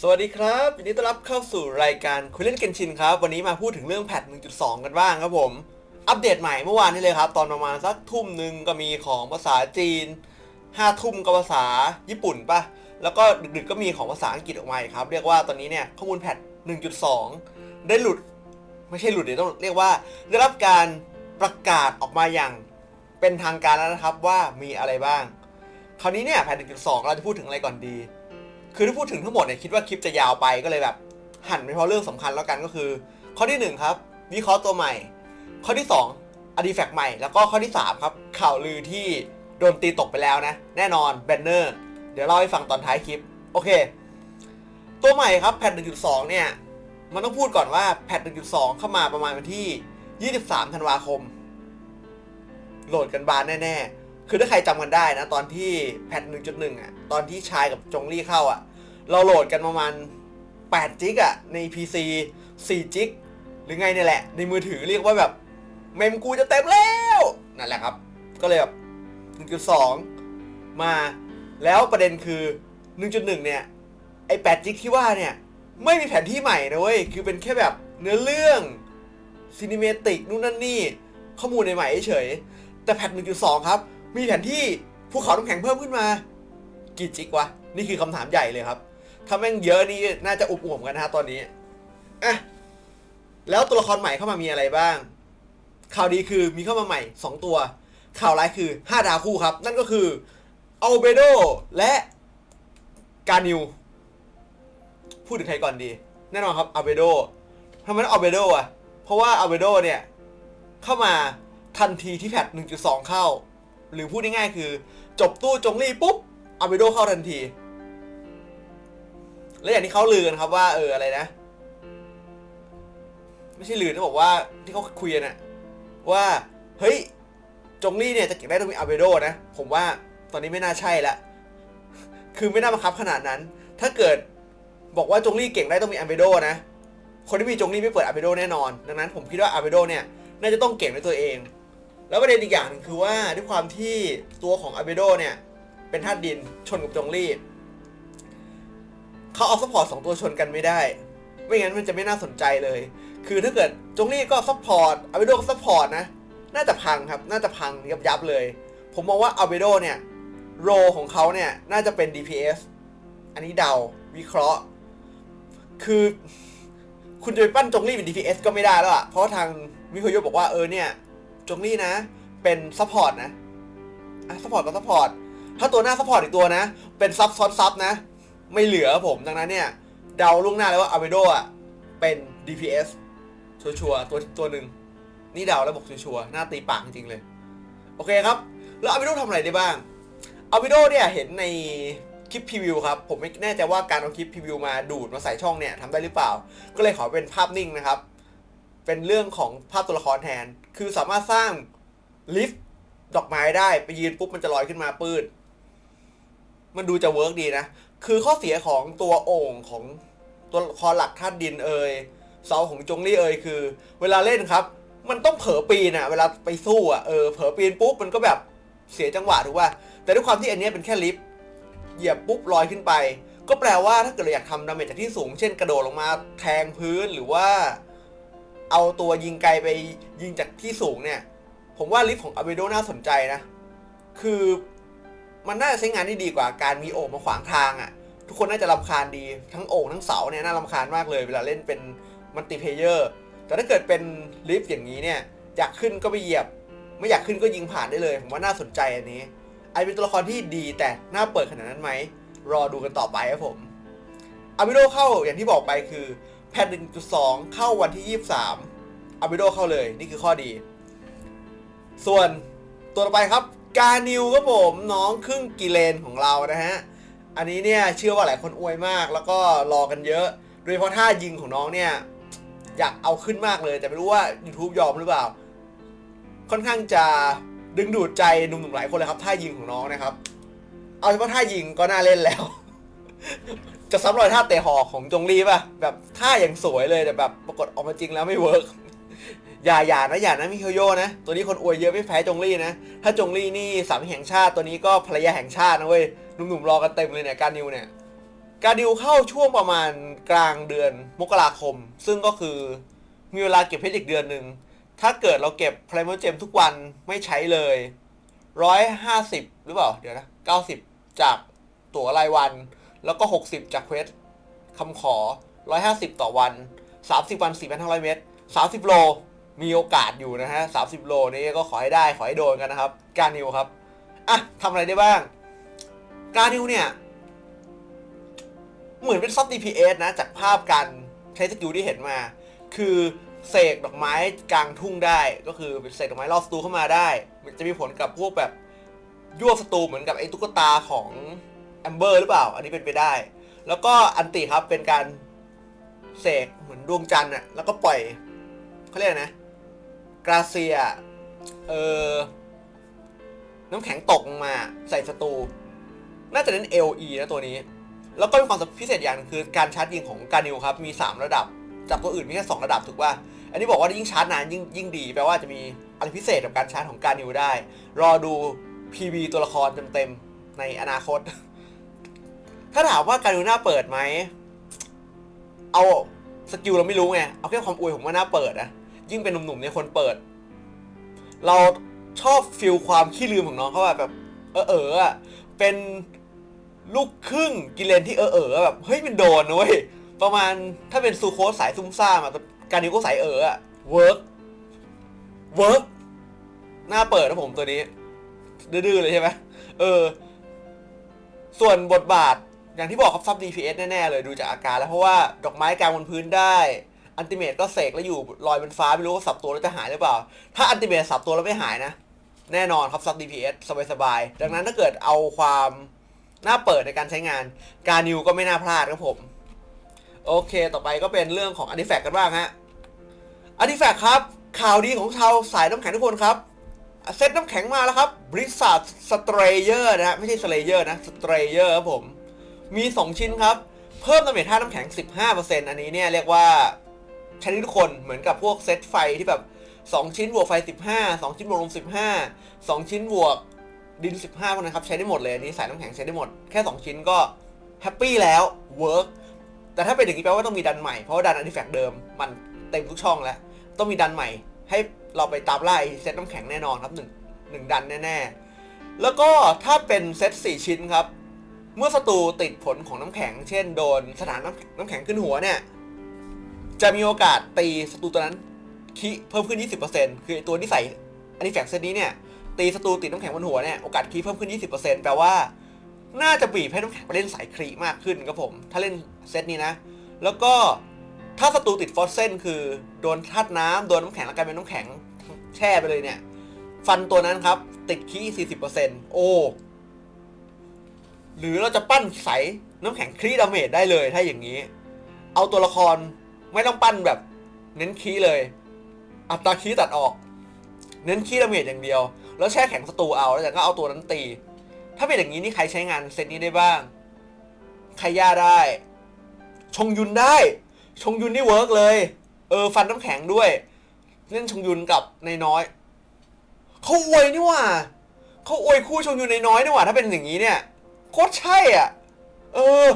สวัสดีครับยินดีต้อนรับเข้าสู่รายการคุยเล่นเกนชินครับ วันนี้มาพูดถึงเรื่องแพท 1.2 กันบ้างครับผม อัปเดตใหม่เมื่อวานนี้เลยครับ ตอนประมาณสักทุ่มหนึ่งก็มีของภาษาจีน5ทุ่มก็ภาษาญี่ปุ่นปะแล้วก็ดึกๆก็มีของภาษาอังกฤษออกมาครับ เรียกว่าตอนนี้เนี่ยข้อมูลแพท 1.2 ได้หลุด ไม่ใช่หลุดเดี๋ยวต้องเรียกว่า ได้รับการประกาศออกมาอย่างเป็นทางการแล้วนะครับว่ามีอะไรบ้าง คราวนี้เนี่ยแพท 1.2 เราจะพูดถึงอะไรก่อนดี คือถ้าพูดถึงทั้งหมดเนี่ยคิดว่าคลิปจะยาวไปก็เลยแบบ หั่นไปเพราะเรื่องสำคัญแล้วกันก็คือ ข้อที่ 1 ครับ วิเคราะห์ตัวใหม่ ข้อที่ 2อดีแฟกใหม่แล้วก็ข้อที่ 3 ครับ ข่าวลือที่โดนตีตกไปแล้วนะ แน่นอนแบนเนอร์เดี๋ยวเล่าให้ฟังตอนท้ายคลิป โอเค ตัวใหม่ครับแพท1.2 เนี่ย มันต้องพูดก่อนว่าแพท1.2 เข้ามาประมาณวันที่ 23 ธันวาคม โหลดกันบานแน่ ๆ คือถ้าใครจำกันได้นะ ตอนที่แพท1.1อะ ตอนที่ชายกับจงลี่เข้าอะ เราโหลดกันประมาณ 8 จิกอะ ใน PC 4 จิก หรือไงเนี่ยแหละ ในมือถือเรียกว่าแบบ เมมกูจะเต็มแล้ว นั่นแหละครับ ก็เลยแบบ1.2 มา แล้วประเด็นคือ 1.1 เนี่ย ไอ้8จิกที่ว่าเนี่ย ไม่มีแผนที่ใหม่นะเว้ย คือเป็นแค่แบบเนื้อเรื่องซีนิเมติกนู่นนั่นนี่ ข้อมูลใหม่เฉย แต่แพท1.2 ครับ มีแผนที่ภูเขาน้ำแข็งเพิ่มขึ้นมา กี่จิกวะ นี่คือคำถามใหญ่เลยครับ ถ้าแม่งเยอะนี่น่าจะอุบอุมกันนะฮะตอนนี้อะแล้วตัวละครใหม่เข้ามามีอะไรบ้าง ข่าวดีคือมีเข้ามาใหม่ 2 ตัว ข่าวร้ายคือ 5 ดาวคู่ครับ นั่นก็คืออัลเบโดและกานิว พูดถึงใครก่อนดี แน่นอนครับอัลเบโดทำไมต้องอัลเบโดอะ เพราะว่าอัลเบโดเนี่ย เข้ามาทันทีที่แพท1.2 เข้า หรือพูดง่ายๆคือ จบตู้จงลี่ปุ๊บอัลเบโดเข้าทันที แล้วอย่างที่เขาลือกันครับว่า เอออะไรนะ ไม่ใช่ลือนะบอกว่าที่เขาคุยกันอะว่าเฮ้ยจงลี่เนี่ยจะเก็บได้ต้องมีอัลเบโดนะ ผมว่าตอนนี้ไม่น่าใช่ละคือไม่น่าบังคับขนาดนั้น ถ้าเกิดบอกว่าจงลี่เก่งได้ต้องมีอัลเบโดนะคนที่มีจงลี่ไม่เปิดอัลเบโดแน่นอน ดังนั้นผมคิดว่าอัลเบโดเนี่ยน่าจะต้องเก่งในตัวเอง แล้วประเด็นอีกอย่างหนึงคือว่าด้วยความที่ตัวของอัลเบโดเนี่ย เป็นธาตุดินชนกับจงลี่เขาเอาซัพพอร์ตสองตัวชนกันไม่ได้ ไม่งั้นมันจะไม่น่าสนใจเลย คือถ้าเกิดจงลี่ก็ซัพพอร์ตอัลเบโดก็ซัพพอร์ตนะ น่าจะพังครับ น่าจะพังยับยับเลย ผมมองว่าอัลเบโดเนี่ยโรของเขาเนี่ยน่าจะเป็น DPS อันนี้เดาวิเคราะห์ คือ คุณจะไปปั้นจงลี่เป็น DPS ก็ไม่ได้แล้วอะเพราะทางมิโคโยบอกว่าเออเนี่ย จงลี่นะ เป็นซัพพอร์ตนะอะซัพพอร์ตก็ซัพพอร์ตถ้าตัวหน้าซัพพอร์ตอีกตัวนะ เป็นซับซ้อนซับนะ ไม่เหลือผมดังนั้นเนี่ยเดาล่วงหน้าเลยว่าอาเบโดอะเป็น DPS ชัวร์ๆตัวตัวหนึ่งนี่เดาแล้วบอกชัวร์ๆหน้าตีปากจริงๆเลย โอเคครับ แล้วอาเบโดทำอะไรได้บ้างอาเบโดเนี่ยเห็นในคลิปพรีวิวครับ ผมไม่แน่ใจว่าการเอาคลิปพรีวิวมาดูดมาใส่ช่องเนี่ยทำได้หรือเปล่า ก็เลยขอเป็นภาพนิ่งนะครับ เป็นเรื่องของภาพตัวละครแทน คือสามารถสร้างลิฟต์ดอกไม้ได้ไปยืนปุ๊บมันจะลอยขึ้นมาปืดมันดูจะเวิร์กดีนะ คือข้อเสียของตัวโอ่งของตัวละครหลักธาตุดินเอ่ยเสาของจงลี่เอ่ยคือ เวลาเล่นครับ มันต้องเผลอปีนอะเวลาไปสู้อะเออเผลอปีนปุ๊บมันก็แบบเสียจังหวะถูกป่ะแต่ด้วยความที่อันนี้เป็นแค่ลิฟต์เหยียบปุ๊บลอยขึ้นไป ก็แปลว่าถ้าเกิดเราอยากทำดาเมจจากที่สูง เช่นกระโดดลงมาแทงพื้นหรือว่า เอาตัวยิงไกลไปยิงจากที่สูงเนี่ย ผมว่าลิฟต์ของอเบโดน่าสนใจนะ คือมันน่าจะใช้งานได้ดีกว่าการมีโอ่งมาขวางทางอะ่ะ ทุกคนน่าจะรำคาญดีทั้งโอ่งทั้งเสาเนี่ยน่ารำคาญมากเลย เวลาเล่นเป็นมัลติเพเยอร์แต่ถ้าเกิดเป็นลิฟต์อย่างนี้เนี่ยอยากขึ้นก็ไปเหยียบ ไม่อยากขึ้นก็ยิงผ่านได้เลย ผมว่าน่าสนใจอันนี้ไอเป็นตัวละครที่ดีแต่น่าเปิดขนาดนั้นไหมรอดูกันต่อไปครับผมอาบิโดเข้าอย่างที่บอกไปคือ แพท1.2 เข้าวันที่ 23อาบิโดเข้าเลยนี่คือข้อดี ส่วนตัวต่อไปครับ กานิวครับผมน้องครึ่งกิเลนของเรานะฮะ อันนี้เนี่ยเชื่อว่าหลายคนอวยมาก แล้วก็รอกันเยอะ โดยเฉพาะท่ายิงของน้องเนี่ย อยากเอาขึ้นมากเลย แต่ไม่รู้ว่า YouTube ยอมหรือเปล่า ค่อนข้างจะดึงดูดใจหนุ่มๆหลายคนเลยครับท่ายิงของน้องนะครับ เอาเฉพาะท่ายิงก็น่าเล่นแล้ว จะซ้ำรอยท่าเตะหอกของจงลีป่ะแบบท่าอย่างสวยเลยแต่แบบปรากฏออกมาจริงแล้วไม่เวิร์กอย่าอย่านะอย่านะมิโคโยนะ ตัวนี้คนอวยเยอะไม่แพ้จงลี่นะ ถ้าจงลี่นี่สามีแห่งชาติตัวนี้ก็ภรรยาแห่งชาตินะเว้ยหนุ่มๆรอกันเต็มเลยเนี่ยการนิวเนี่ยการดิวเข้าช่วงประมาณกลางเดือนมกราคม ซึ่งก็คือมีเวลาเก็บเพชรอีกเดือนหนึ่งถ้าเกิดเราเก็บไพร m ม r เจมทุกวันไม่ใช้เลยร้อยห้าสิบหรือเปล่า เดี๋ยวนะเก้าสิบจากตั๋วรายวัน แล้วก็หกสิบจากเควสคำขอร้อยห้าสิบต่อวันสามสิบวันสี่พันห้าร้อยเมตรสามสิบโล มีโอกาสอยู่นะฮะสามสิบโลนี้ก็ขอให้ได้ ขอให้โดนกันนะครับ การนิวครับ อะทำอะไรได้บ้าง การนิวเนี่ย เหมือนเป็นซับ DPS นะ จากภาพการใช้สกิลที่เห็นมา คือเสกดอกไม้กลางทุ่งได้ ก็คือเสกดอกไม้ล่อศัตรูเข้ามาได้ มันจะมีผลกับพวกแบบยั่วศัตรูเหมือนกับไอ้ตุ๊กตาของ แอมเบอร์หรือเปล่า อันนี้เป็นไปได้ แล้วก็อันติครับเป็นการเสกเหมือนดวงจันทร์อะแล้วก็ปล่อยเขาเรียกนะกราเซียเออน้ำแข็งตกลงมาใส่ศัตรูน่าจะเน้น LE นะตัวนี้ แล้วก็มีความพิเศษอย่างหนึงคือการชาร์จยิงของการนิวครับมี 3 ระดับ จากตัวอื่นมีแค่2ระดับถูกป่ะอันนี้บอกว่ายิ่งชาร์จนานยิ่งยิ่งดีแปลว่าจะมีอะไรพิเศษกับการชาร์จของการนิวได้ รอดู PV ตัวละครเต็มๆในอนาคต ถ้าถามว่าการนิวหน้าเปิดไหม เอาสกิลเราไม่รู้ไง เอาแค่ความอวยผมว่าน้าเปิดนะ ยิ่งเป็นหนุ่มๆเนี่ยคนเปิด เราชอบฟิลความขี้ลืมของน้องเขาแบบ เออเออเป็นลูกครึ่งกิเลนที่เออเออแบบเฮ้ยมันโดนนะเว้ยประมาณถ้าเป็นซูโคสสายซุ่มซ่ามอะการนิวก็สายเอออะเวิร์กเวิร์กหน้าเปิดนะผมตัวนี้ ดื้อๆเลยใช่ไหมเออ ส่วนบทบาท อย่างที่บอกครับซับ DPS แน่ๆเลยดูจากอาการแล้วเพราะว่าดอกไม้กลางบนพื้นได้อันติเมตก็เสกแล้วอยู่ลอยบนฟ้าไม่รู้ว่าสับตัวแล้วจะหายหรือเปล่า ถ้าอันติเมตสับตัวแล้วไม่หายนะ แน่นอนครับซับ DPS สบายๆดังนั้นถ้าเกิดเอาความน่าเปิดในการใช้งาน การนิวก็ไม่น่าพลาดครับผม โอเค ต่อไปก็เป็นเรื่องของ Artifact กันบ้างฮะ Artifact ครับ ข่าวดีของชาวสายน้ำแข็งทุกคนครับเซตน้ำแข็งมาแล้วครับ Blizzard Strayer นะฮะไม่ใช่ Slayer นะ Strayer ครับผม มี 2 ชิ้นครับ เพิ่มดาเมจท่าน้ำแข็ง 15%อันนี้เนี่ยเรียกว่าใช้ได้ทุกคนเหมือนกับพวกเซตไฟที่แบบ 2 ชิ้นบวกไฟ 15 2 ชิ้นบวกลม15 2 ชิ้นบวกดิน 15พวกนะครับใช้ได้หมดเลยอันนี้สายน้ำแข็งใช้ได้หมดแค่ 2 ชิ้นก็แฮปปี้แล้วเวิร์กแต่ถ้าเป็นอย่างนี้แปลว่าต้องมีดันใหม่เพราะว่าดันอันดิแฟกเดิมมันเต็มทุกช่องแล้ว ต้องมีดันใหม่ ให้เราไปตามไล่เซตน้ำแข็งแน่นอนครับหนึ่งหนึ่งดันแน่ๆแล้วก็ถ้าเป็นเซต4ชิ้นครับ เมื่อศัตรูติดผลของน้ำแข็ง เช่นโดนสถานน้ำน้ำแข็งขึ้นหัวเนี่ย จะมีโอกาสตีศัตรูตัวนั้นคิเพิ่มขึ้น 20%คือตัวที่ใส่อันนี้แฝงเซตนี้เนี่ย ตีศัตรูติดน้ำแข็งบนหัวเนี่ย โอกาสคีเพิ่มขึ้น 20%แปลว่า น่าจะบีบให้น้ำแข็งไปเล่นสายครีมากขึ้นครับผม ถ้าเล่นเซตนี้นะ แล้วก็ถ้าศัตรูติดฟอสเซนคือโดนธาตุน้ำโดนน้ำแข็งแล้วกลายเป็นน้ำแข็งแช่ไปเลยเนี่ย ฟันตัวนั้นครับ ติดคี40%โอ้ หรือเราจะปั้นใสน้ำแข็งครีดาเมจได้เลยถ้าอย่างนี้ เอาตัวละครไม่ต้องปั้นแบบ เน้นคีเลย อัตราคีตัดออก เน้นคีดาเมจอย่างเดียว แล้วแช่แข็งศัตรูเอาแล้วแต่ก็เอาตัวนั้นตี ถ้าเป็นอย่างนี้นี่ใครใช้งานเซตนี้ได้บ้างใครย่าได้ ชงยุนได้ ชงยุนนี่เวิร์กเลย เออ ฟันน้ำแข็งด้วย เล่นชงยุนกับในายน้อยเขาอวยนี่ว่าเขาอวยคู่ชงยุนในายน้อยนี่ว่าถ้าเป็นอย่างนี้เนี่ย โคตรใช่อะ เออ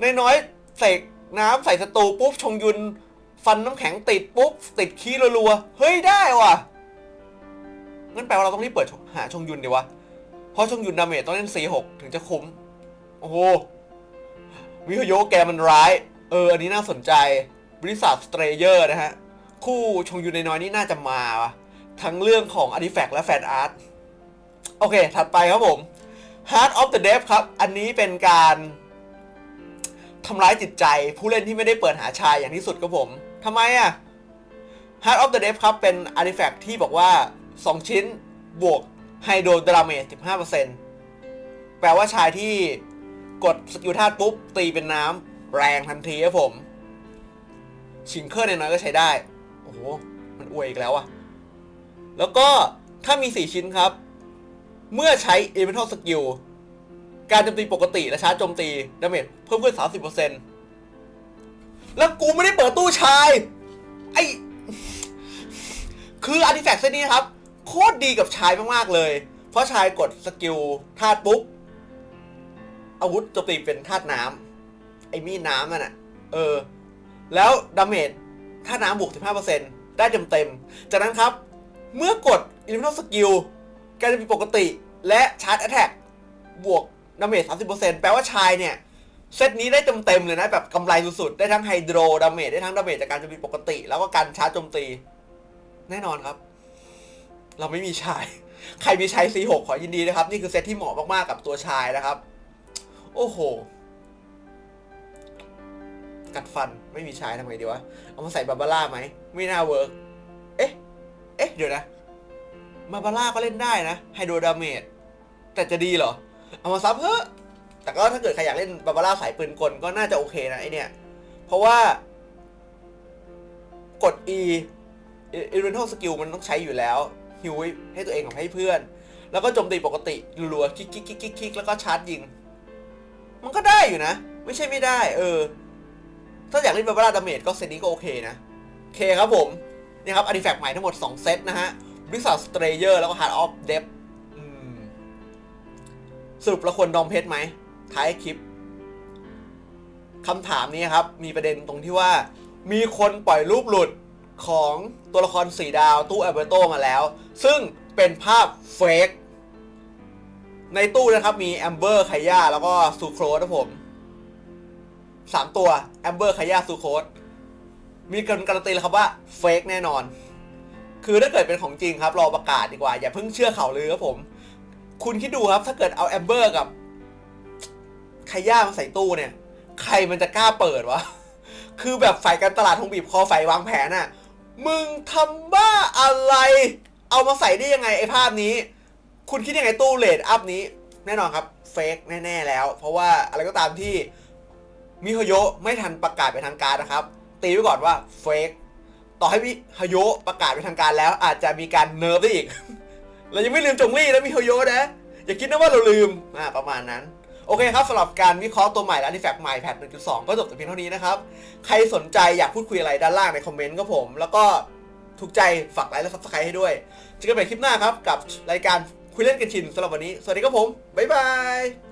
ในน้อยใส่น้ำใส่สตูปุ๊บชงยุน ฟันน้ำแข็งติดปุ๊บ ติดขี้รัวๆ เฮ้ยได้ว่ะงั้นแปลว่าเราต้องรีบเปิดหาชงยุนดีวะ เพราะชงยุนดาเมจต้องเล่น C6 ถึงจะคุ้ม โอ้โหวิฮโยแกมันร้าย เออ อันนี้น่าสนใจ บริษัทสเตรเยอร์นะฮะ คู่ชงยุนในน้อยนี่น่าจะมาวะทั้งเรื่องของ Artifact และแฟนอาร์ต โอเค ถัดไปครับผม Heart of the Dev ครับ อันนี้เป็นการทำร้ายจิตใจผู้เล่นที่ไม่ได้เปิดหาชายอย่างที่สุดครับผมทำไมอะ Heart of the Dev ครับ เป็น Artifact ที่บอกว่า 2 ชิ้นบวกไฮโดรดราเมจ15%แปลว่าชายที่กดสกิลธาตุปุ๊บ ตีเป็นน้ำแรงทันทีครับผม ชิงเคอร์ในน้อยก็ใช้ได้ โอ้โห มันอวยอีกแล้วอะแล้วก็ถ้ามี 4 ชิ้นครับ เมื่อใช้ Elemental Skill การโจมตีปกติและชาร์จโจมตีดาเมจเพิ่มขึ้น 30%แล้วกูไม่ได้เปิดตู้ชาย ไอคืออาร์ติแฟกต์เซตนี้ครับ โคตรดีกับชายมาก ๆ เลย เพราะชายกดสกิลธาตุปุ๊บ อาวุธโจมตีเป็นธาตุน้ำไอ้มีดน้ำนั่นน่ะเออ แล้วดาเมจถ้าน้ำบวก 15%ได้เต็มเต็มๆจากนั้นครับ เมื่อกด Elemental Skill การจะมีปกติและชาร์จ Attack บวกดาเมจ30%แปลว่าชายเนี่ย เซตนี้ได้เต็มเต็มๆเลยนะ แบบกำไรสุดๆ ได้ทั้งไฮโดรดาเมจได้ทั้งดาเมจจากการโจมตีปกติ แล้วก็การชาร์จโจมตี แน่นอนครับ เราไม่มีชาย ใครมีชาย C6 ขอยินดีนะครับ นี่คือเซตที่เหมาะมากๆกับตัวชายนะครับ โอ้โห กัดฟันไม่มีชายทำไงดีวะ เอามาใส่บาบาร่าไหม ไม่น่าเวิร์กเอ๊ะ เอ๊ะ เดี๋ยวนะ บาบาร่าก็เล่นได้นะไฮโดรดาเมจแต่จะดีเหรอ เอามาซับเฮ้อะแต่ก็ถ้าเกิดใครอยากเล่นบาบาร่าสายปืนกลก็น่าจะโอเคนะไอเนี่ย เพราะว่ากด E Elemental Skill มันต้องใช้อยู่แล้วฮิวให้ตัวเองกับให้เพื่อน แล้วก็โจมตีปกติรัวๆคลิกคลิกคลิกคลิกคลิกแล้วก็ชาร์จยิง มันก็ได้อยู่นะ ไม่ใช่ไม่ได้ เออ ถ้าอยากเล่นบาบาร่าดาเมจก็เซตนี้ก็โอเคนะ โอเคครับผมนี่ครับอาร์ติแฟกต์ใหม่ทั้งหมด 2 เซตนะฮะ บริษัทสเตรเยอร์แล้วก็ Heart of Depth อืมสรุปเราควรดอมเพชรไหม ท้ายคลิปคำถามนี้ครับ มีประเด็นตรงที่ว่า มีคนปล่อยรูปหลุดของตัวละครสีดาวตู้แอลเบโตมาแล้ว ซึ่งเป็นภาพเฟกในตู้นะครับมีแอมเบอร์ไคย่าแล้วก็ซูโครสนะผมสามตัวแอมเบอร์ไคย่าซูโครสมีการการันตีแล้วครับว่าเฟกแน่นอน คือถ้าเกิดเป็นของจริงครับ รอประกาศดีกว่า อย่าเพิ่งเชื่อข่าวลือครับผม คุณคิดดูครับถ้าเกิดเอาแอมเบอร์กับไคย่ามาใส่ตู้เนี่ย ใครมันจะกล้าเปิดวะ คือแบบฝ่ายการตลาดคงบีบคอฝ่ายวางแผนอะมึงทำบ้าอะไร เอามาใส่ได้ยังไงไอ้ภาพนี้ คุณคิดยังไงตู้เลดอัพนี้ แน่นอนครับเฟกแน่ ๆ แล้ว เพราะว่าอะไรก็ตามที่มิโฮโยไม่ทันประกาศเป็นทางการนะครับ ตีไว้ก่อนว่าเฟก ต่อให้มิโฮโยะประกาศเป็นทางการแล้ว อาจจะมีการเนิร์ฟได้อีก เรายังไม่ลืมจงลี่นะมิโฮโยะนะ อย่าคิดนะว่าเราลืมอ่าประมาณนั้น โอเคครับสำหรับการวิเคราะห์ตัวใหม่และ artifact ใหม่แพท1.2 ก็จบแต่เพียงเท่านี้นะครับ ใครสนใจอยากพูดคุยอะไรด้านล่างในคอมเมนต์ก็ผม แล้วก็ถูกใจฝากไลค์และ subscribe ให้ด้วยเจอกันใหม่คลิปหน้าครับกับรายการคุยเล่นกันชินสำหรับวันนี้ สวัสดีครับผมบ๊ายบาย